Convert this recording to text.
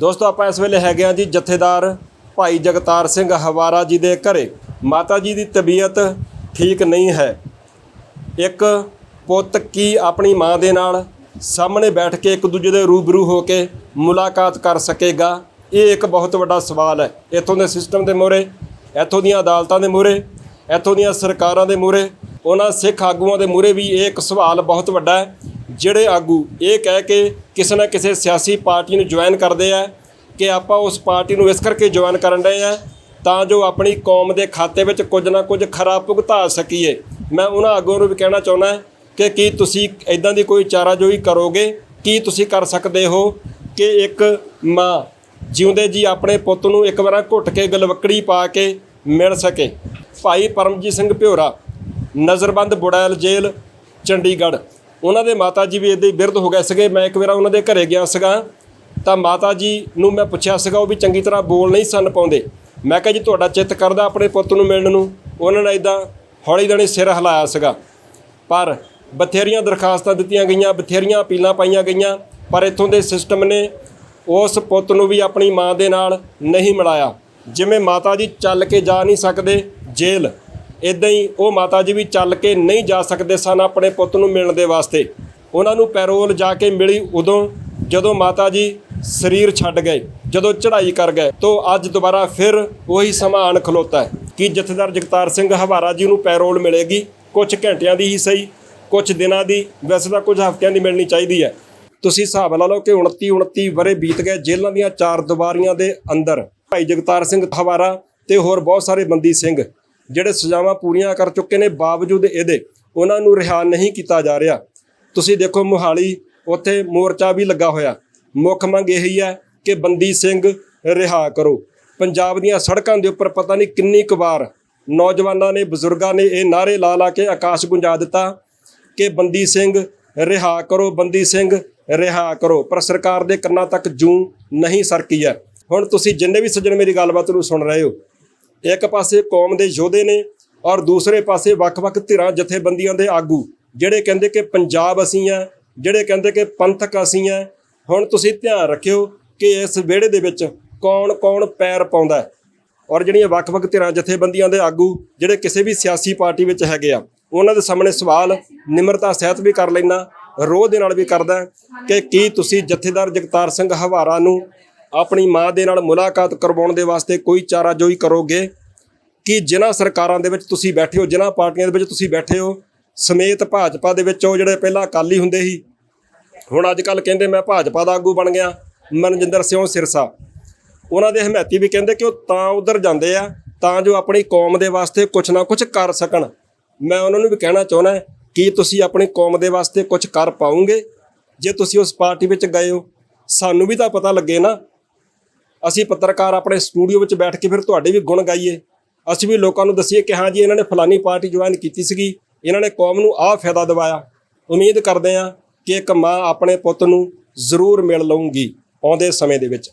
ਦੋਸਤੋ, ਆਪਾਂ ਇਸ ਵੇਲੇ ਹੈਗੇ ਆ ਜੀ ਜਥੇਦਾਰ ਭਾਈ ਜਗਤਾਰ ਸਿੰਘ ਹਵਾਰਾ ਜੀ ਦੇ ਘਰੇ। ਮਾਤਾ ਜੀ ਦੀ ਤਬੀਅਤ ਠੀਕ ਨਹੀਂ ਹੈ। ਇੱਕ ਪੁੱਤ ਕੀ ਆਪਣੀ ਮਾਂ ਦੇ ਨਾਲ ਸਾਹਮਣੇ ਬੈਠ ਕੇ ਇੱਕ ਦੂਜੇ ਦੇ ਰੂਬਰੂ ਹੋ ਕੇ ਮੁਲਾਕਾਤ ਕਰ ਸਕੇਗਾ? ਇਹ ਇੱਕ ਬਹੁਤ ਵੱਡਾ ਸਵਾਲ ਹੈ। ਇੱਥੋਂ ਦੇ ਸਿਸਟਮ ਦੇ ਮੂਹਰੇ, ਇੱਥੋਂ ਦੀਆਂ ਅਦਾਲਤਾਂ ਦੇ ਮੂਹਰੇ, ਇੱਥੋਂ ਦੀਆਂ ਸਰਕਾਰਾਂ ਦੇ ਮੂਹਰੇ, ਉਹਨਾਂ ਸਿੱਖ ਆਗੂਆਂ ਦੇ ਮੂਹਰੇ ਵੀ ਇਹ ਇੱਕ ਸਵਾਲ ਬਹੁਤ ਵੱਡਾ ਹੈ। ਜਿਹੜੇ ਆਗੂ ਇਹ ਕਹਿ ਕੇ ਕਿਸੇ ਨਾ ਕਿਸੇ ਸਿਆਸੀ ਪਾਰਟੀ ਨੂੰ ਜੁਆਇਨ ਕਰਦੇ ਆ ਕਿ ਆਪਾਂ ਉਸ ਪਾਰਟੀ ਨੂੰ ਇਸ ਕਰਕੇ ਜੁਆਇਨ ਕਰਨ ਡਏ ਆ ਤਾਂ ਜੋ ਆਪਣੀ ਕੌਮ ਦੇ ਖਾਤੇ ਵਿੱਚ ਕੁਝ ਨਾ ਕੁਝ ਖਰਾ ਭੁਗਤਾ ਸਕੀਏ। ਮੈਂ ਉਹਨਾਂ ਆਗੂਆਂ ਨੂੰ ਵੀ ਕਹਿਣਾ ਚਾਹੁੰਦਾ ਕਿ ਕੀ ਤੁਸੀਂ ਇਦਾਂ ਦੀ ਕੋਈ ਚਾਰਾਜੋਈ ਕਰੋਗੇ? ਕੀ ਤੁਸੀਂ ਕਰ ਸਕਦੇ ਹੋ ਕਿ ਇੱਕ ਮਾਂ ਜਿਉਂਦੇ ਜੀ ਆਪਣੇ ਪੁੱਤ ਨੂੰ ਇੱਕ ਵਾਰ ਘੁੱਟ ਕੇ ਗਲਵੱਕੜੀ ਪਾ ਕੇ ਮਿਲ ਸਕੇ? ਭਾਈ ਪਰਮਜੀਤ ਸਿੰਘ ਭਿਓਰਾ, ਨਜ਼ਰਬੰਦ ਬੁੜੈਲ ਜੇਲ੍ਹ, ਚੰਡੀਗੜ੍ਹ। ਉਹਨਾਂ ਦੇ ਮਾਤਾ ਜੀ ਵੀ ਇਹਦੇ ਬਿਰਧ ਹੋ ਗਏ ਸੀਗੇ। ਮੈਂ ਇੱਕ ਵਾਰ ਉਹਨਾਂ ਦੇ ਘਰੇ ਗਿਆ ਸੀਗਾ, ਤਾਂ ਮਾਤਾ ਜੀ ਨੂੰ ਮੈਂ ਪੁੱਛਿਆ ਸੀਗਾ, ਉਹ ਵੀ ਚੰਗੀ ਤਰ੍ਹਾਂ ਬੋਲ ਨਹੀਂ ਸਨ ਪਾਉਂਦੇ। ਮੈਂ ਕਿਹਾ ਜੀ, ਤੁਹਾਡਾ ਚਿੱਤ ਕਰਦਾ ਆਪਣੇ ਪੁੱਤ ਨੂੰ ਮਿਲਣ ਨੂੰ? ਉਹਨਾਂ ਨੇ ਇਦਾਂ ਹੌਲੀ ਦਣੇ ਸਿਰ ਹਿਲਾਇਆ ਸੀਗਾ। ਪਰ ਬਥੇਰੀਆਂ ਦਰਖਾਸਤਾਂ ਦਿੱਤੀਆਂ ਗਈਆਂ, ਬਥੇਰੀਆਂ ਅਪੀਲਾਂ ਪਾਈਆਂ ਗਈਆਂ, ਪਰ ਇੱਥੋਂ ਦੇ ਸਿਸਟਮ ਨੇ ਉਸ ਪੁੱਤ ਨੂੰ ਵੀ ਆਪਣੀ ਮਾਂ ਦੇ ਨਾਲ ਨਹੀਂ ਮਿਲਾਇਆ। ਜਿਵੇਂ ਮਾਤਾ ਜੀ ਚੱਲ ਕੇ ਜਾ ਨਹੀਂ ਸਕਦੇ, ਜੇਲ੍ਹ ਇਦਾਂ ਹੀ ਉਹ ਮਾਤਾ ਜੀ ਵੀ ਚੱਲ ਕੇ ਨਹੀਂ ਜਾ ਸਕਦੇ ਸਨ ਆਪਣੇ ਪੁੱਤ ਨੂੰ ਮਿਲਣ ਦੇ ਵਾਸਤੇ। ਉਹਨਾਂ ਨੂੰ ਪੈਰੋਲ ਜਾ ਕੇ ਮਿਲੀ ਉਦੋਂ, ਜਦੋਂ ਮਾਤਾ ਜੀ ਸਰੀਰ ਛੱਡ ਗਏ, ਜਦੋਂ ਚੜ੍ਹਾਈ ਕਰ ਗਏ, ਤੋਂ ਅੱਜ ਦੁਬਾਰਾ ਫਿਰ ਉਹੀ ਸਮਾਂ ਆਣ ਖਲੋਤਾ ਹੈ ਕਿ ਜਥੇਦਾਰ ਜਗਤਾਰ ਸਿੰਘ ਹਵਾਰਾ ਜੀ ਨੂੰ ਪੈਰੋਲ ਮਿਲੇਗੀ। ਕੁਝ ਘੰਟਿਆਂ ਦੀ ਹੀ ਸਹੀ ਕੁਝ ਦਿਨਾਂ ਦੀ, ਵੈਸੇ ਤਾਂ ਕੁਝ ਹਫ਼ਤਿਆਂ ਦੀ ਮਿਲਣੀ ਚਾਹੀਦੀ ਹੈ। ਤੁਸੀਂ ਹਿਸਾਬ ਲਾ ਲਓ ਕਿ 29 29 ਵਰੇ ਬੀਤ ਗਏ ਜੇਲ੍ਹਾਂ ਦੀਆਂ ਚਾਰ ਦੀਵਾਰੀਆਂ ਦੇ ਅੰਦਰ। ਭਾਈ ਜਗਤਾਰ ਸਿੰਘ ਹਵਾਰਾ ਤੇ ਹੋਰ ਬਹੁਤ ਸਾਰੇ ਬੰਦੀ ਸਿੰਘ। ਜਿਹੜੇ ਸਜ਼ਾਵਾਂ ਪੂਰੀਆਂ ਕਰ ਚੁੱਕੇ ਨੇ ਬਾਵਜੂਦ ਇਹਦੇ, ਉਹਨਾਂ ਨੂੰ ਰਿਹਾ ਨਹੀਂ ਕੀਤਾ ਜਾ ਰਿਹਾ। ਤੁਸੀਂ ਦੇਖੋ ਮੁਹਾਲੀ, ਉੱਥੇ ਮੋਰਚਾ ਵੀ ਲੱਗਾ ਹੋਇਆ। ਮੁੱਖ ਮੰਗ ਇਹੀ ਹੈ ਕਿ ਬੰਦੀ ਸਿੰਘ ਰਿਹਾ ਕਰੋ। ਪੰਜਾਬ ਦੀਆਂ ਸੜਕਾਂ ਦੇ ਉੱਪਰ ਪਤਾ ਨਹੀਂ ਕਿੰਨੀ ਕੁ ਵਾਰ ਨੌਜਵਾਨਾਂ ਨੇ, ਬਜ਼ੁਰਗਾਂ ਨੇ ਇਹ ਨਾਰੇ ਲਾ ਲਾ ਕੇ ਆਕਾਸ਼ ਗੁੰਜਾ ਦਿੱਤਾ ਕਿ ਬੰਦੀ ਸਿੰਘ ਰਿਹਾ ਕਰੋ, ਬੰਦੀ ਸਿੰਘ ਰਿਹਾ ਕਰੋ। ਪਰ ਸਰਕਾਰ ਦੇ ਕੰਨਾਂ ਤੱਕ ਜੂੰ ਨਹੀਂ ਸਰਕੀ ਹੈ। ਹੁਣ ਤੁਸੀਂ ਜਿੰਨੇ ਵੀ ਸੱਜਣ ਮੇਰੀ ਗੱਲਬਾਤ ਨੂੰ ਸੁਣ ਰਹੇ ਹੋ ਇੱਕ ਪਾਸੇ ਕੌਮ ਦੇ ਯੋਧੇ ਨੇ ਔਰ ਦੂਸਰੇ ਪਾਸੇ ਵੱਖ-ਵੱਖ ਧਿਰਾਂ, ਜਥੇਬੰਦੀਆਂ ਦੇ ਆਗੂ, ਜਿਹੜੇ ਕਹਿੰਦੇ ਕਿ ਪੰਜਾਬ ਅਸੀਂ ਆ, ਜਿਹੜੇ ਕਹਿੰਦੇ ਕਿ ਪੰਥਕ ਅਸੀਂ ਆ। ਹੁਣ ਤੁਸੀਂ ਧਿਆਨ ਰੱਖਿਓ ਕਿ ਇਸ ਵਿਹੜੇ ਦੇ ਵਿੱਚ ਕੌਣ-ਕੌਣ ਪੈਰ ਪਾਉਂਦਾ ਔਰ ਜਿਹੜੀਆਂ ਵੱਖ-ਵੱਖ ਧਿਰਾਂ, ਜਥੇਬੰਦੀਆਂ ਦੇ ਆਗੂ, ਜਿਹੜੇ ਕਿਸੇ ਵੀ ਸਿਆਸੀ ਪਾਰਟੀ ਵਿੱਚ ਹੈਗੇ ਆ, ਉਹਨਾਂ ਦੇ ਸਾਹਮਣੇ ਸਵਾਲ ਨਿਮਰਤਾ ਸਹਿਤ ਵੀ ਕਰ ਲੈਣਾ ਰੋਹ ਦੇ ਨਾਲ ਵੀ ਕਰਦਾ ਕਿ ਕੀ ਤੁਸੀਂ ਜਥੇਦਾਰ ਜਗਤਾਰ ਸਿੰਘ ਹਵਾਰਾ ਨੂੰ ਆਪਣੀ ਮਾਂ ਦੇ ਨਾਲ ਮੁਲਾਕਾਤ ਕਰਵਾਉਣ ਦੇ ਵਾਸਤੇ ਕੋਈ ਚਾਰਾਜੋਈ ਕਰੋਗੇ? ਕਿ ਜਿਨ੍ਹਾਂ ਸਰਕਾਰਾਂ ਦੇ ਵਿੱਚ ਤੁਸੀਂ ਬੈਠੇ ਹੋ, ਜਿਨ੍ਹਾਂ ਪਾਰਟੀਆਂ ਦੇ ਵਿੱਚ ਤੁਸੀਂ ਬੈਠੇ ਹੋ, ਸਮੇਤ ਭਾਜਪਾ ਦੇ ਵਿੱਚ ਉਹ ਜਿਹੜੇ ਪਹਿਲਾਂ ਅਕਾਲੀ ਹੁੰਦੇ ਸੀ, ਹੁਣ ਅੱਜ ਕੱਲ ਕਹਿੰਦੇ ਮੈਂ ਭਾਜਪਾ ਦਾ ਆਗੂ ਬਣ ਗਿਆ, ਮਨਜਿੰਦਰ ਸਿੰਘ ਸਿਰਸਾ। ਉਹਨਾਂ ਦੇ ਹਮਾਇਤੀ ਵੀ ਕਹਿੰਦੇ ਕਿ ਉਹ ਤਾਂ ਉਧਰ ਜਾਂਦੇ ਆ, ਤਾਂ ਜੋ ਆਪਣੀ ਕੌਮ ਦੇ ਵਾਸਤੇ ਕੁਝ ਨਾ ਕੁਝ ਕਰ ਸਕਣ। ਮੈਂ ਉਹਨਾਂ ਨੂੰ ਵੀ ਕਹਿਣਾ ਚਾਹੁੰਦਾ ਕਿ ਤੁਸੀਂ ਆਪਣੀ ਕੌਮ ਦੇ ਵਾਸਤੇ ਕੁਝ ਕਰ ਪਾਉਂਗੇ ਜੇ ਤੁਸੀਂ ਉਸ ਪਾਰਟੀ ਵਿੱਚ ਗਏ ਹੋ, ਸਾਨੂੰ ਵੀ ਤਾਂ ਪਤਾ ਲੱਗੇ ਨਾ ਅਸੀਂ ਪੱਤਰਕਾਰ ਆਪਣੇ ਸਟੂਡੀਓ ਵਿੱਚ ਬੈਠ ਕੇ ਫਿਰ ਤੁਹਾਡੇ ਵੀ ਗੁਣ ਗਾਈਏ। ਅਸੀਂ ਵੀ ਲੋਕਾਂ ਨੂੰ ਦਸੀਏ ਕਿ ਹਾਂ ਜੀ, ਇਹਨਾਂ ਨੇ ਫਲਾਨੀ ਪਾਰਟੀ ਜੁਆਇਨ ਕੀਤੀ ਸੀਗੀ। ਇਹਨਾਂ ਨੇ ਕੌਮ ਨੂੰ ਆਹ ਫਾਇਦਾ ਦਿਵਾਇਆ। ਉਮੀਦ ਕਰਦੇ ਹਾਂ ਕਿ ਇੱਕ ਮਾਂ ਆਪਣੇ ਪੁੱਤ ਨੂੰ ਜ਼ਰੂਰ ਮਿਲ ਲਊਗੀ ਆਉਂਦੇ ਸਮੇਂ ਦੇ ਵਿੱਚ।